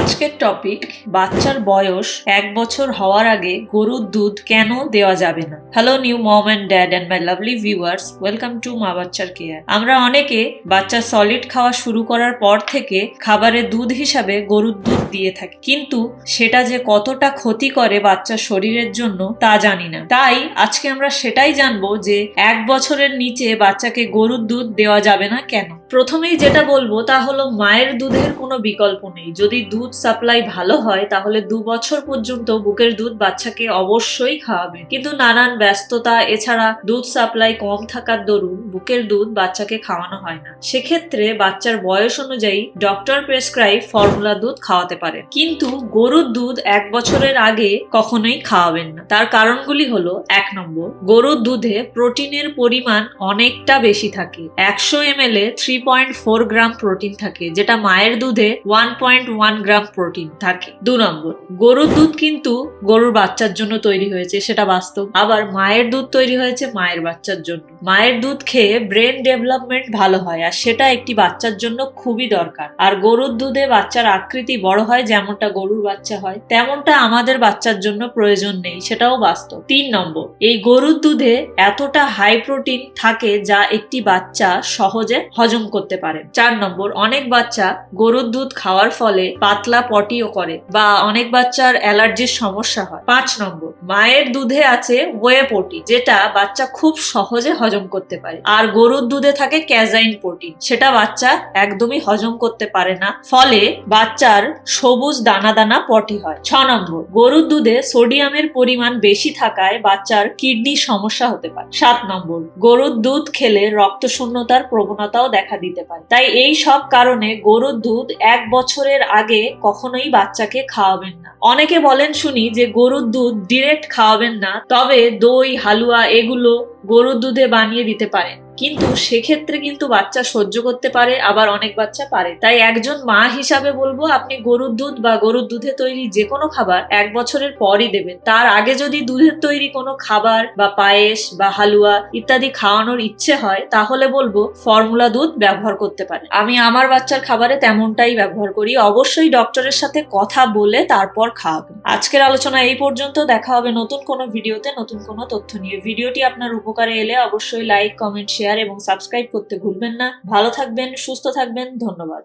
আজকের টপিক বাচ্চার বয়স এক বছর হওয়ার আগে গরুর দুধ কেন দেওয়া যাবে না? Hello new mom and dad and my lovely viewers welcome to মা বাচ্চার কেয়ার আমরা অনেকে বাচ্চা সলিড খাওয়া শুরু করার পর থেকে খাবারের দুধ হিসাবে গরুর দুধ দিয়ে থাকি। কিন্তু সেটা যে কতটা ক্ষতি করে বাচ্চার শরীরের জন্য তা জানি না। তাই আজকে আমরা সেটাই জানব যে এক বছরের নিচে বাচ্চাকে গরুর দুধ দেওয়া যাবে না কেন? প্রথমেই যেটা বলব, তা হলো মায়ের দুধের কোনো বিকল্প নেই। যদি দুধ সাপ্লাই ভালো হয়, তাহলে দু বছর পর্যন্ত বুকের দুধ বাচ্চাকে অবশ্যই খাওয়াবে কিন্তু নানান ব্যস্ততা, এছাড়া দুধ সাপ্লাই কম থাকার দরুন বুকের দুধ বাচ্চাকে খাওয়ানো হয় না। সেক্ষেত্রে বাচ্চার বয়স অনুযায়ী ডক্টর প্রেসক্রাইব ফর্মুলা দুধ খাওয়াতে পারে কিন্তু গরুর দুধ এক বছরের আগে কখনোই খাওয়াবেন না। তার কারণগুলি হলো, এক নম্বর, গরুর দুধে প্রোটিনের পরিমাণ অনেকটা বেশি থাকে। একশো এম এল এ three point four gram protein থাকে, যেটা মায়ের দুধে one point one gram protein থাকে। দু নম্বর, গরুর দুধ কিন্তু গরুর বাচ্চার জন্য তৈরি হয়েছে, সেটা বাস্তব। আবার মায়ের দুধ তৈরি হয়েছে মায়ের বাচ্চার জন্য। মায়ের দুধ খেয়ে ব্রেন ডেভেলপমেন্ট ভালো হয়, আর সেটা একটি বাচ্চার জন্য খুবই দরকার। আর গরুর দুধে বাচ্চার আকৃতি বড় হয়, যেমনটা গরুর বাচ্চা হয়, তেমনটা আমাদের বাচ্চার জন্য প্রয়োজন নেই, সেটাও বাস্তব। তিন নম্বর, এই গরুর দুধে এতটা হাই প্রোটিন থাকে যা একটি বাচ্চা সহজে হজম করতে পারে। চার নম্বর, অনেক বাচ্চা গরুর দুধ খাওয়ার ফলে পাতলা পটিও করে বা অনেক বাচ্চার অ্যালার্জির সমস্যা হয়। পাঁচ নম্বর, মায়ের দুধে আছে ওয়ে পটি যেটা বাচ্চা খুব সহজে হজম করতে পারে। আর গরুর দুধে থাকে ক্যাজাইন প্রোটিন। সেটা বাচ্চা একদমই হজম করতে পারে না। ফলে বাচ্চার সবুজ দানা দানা পটি হয়। ছ নম্বর, গরুর দুধে সোডিয়ামের পরিমাণ বেশি থাকায় বাচ্চার কিডনির সমস্যা হতে পারে। সাত নম্বর, গরুর দুধ খেলে রক্ত শূন্যতার প্রবণতাও দেখা দিতে পারে। তাই এই সব কারণে গরুর দুধ এক বছরের আগে কখনোই বাচ্চাকে খাওয়াবেন না। অনেকে বলেন শুনি যে গরুর দুধ ডিরেক্ট খাওয়াবেন না। তবে দই, হালুয়া এগুলো গরুর দুধে বানিয়ে দিতে পারেন। কিন্তু সেক্ষেত্রে কিন্তু বাচ্চা সহ্য করতে পারে, আবার অনেক বাচ্চা পারে। তাই একজন মা হিসাবে বলব, আপনি গরুর দুধ বা গরুর দুধে তৈরি যে কোনো খাবার এক বছরের পরই দেবেন। তার আগে যদি দুধের তৈরি কোনো খাবার বা পায়েস বা হালুয়া ইত্যাদি খাওয়ানোর ইচ্ছে হয়, তাহলে বলব ফর্মুলা দুধ ব্যবহার করতে পারে আমি আমার বাচ্চার খাবারে তেমনটাই ব্যবহার করি। অবশ্যই ডক্টরের সাথে কথা বলে তারপর খাওয়াবেন। আজকের আলোচনা এই পর্যন্ত। দেখা হবে নতুন কোনো ভিডিওতে নতুন কোনো তথ্য নিয়ে। ভিডিওটি আপনার উপকারে এলে অবশ্যই লাইক, কমেন্ট শেয়ার এবং সাবস্ক্রাইব করতে ভুলবেন না। ভালো থাকবেন সুস্থ থাকবেন ধন্যবাদ।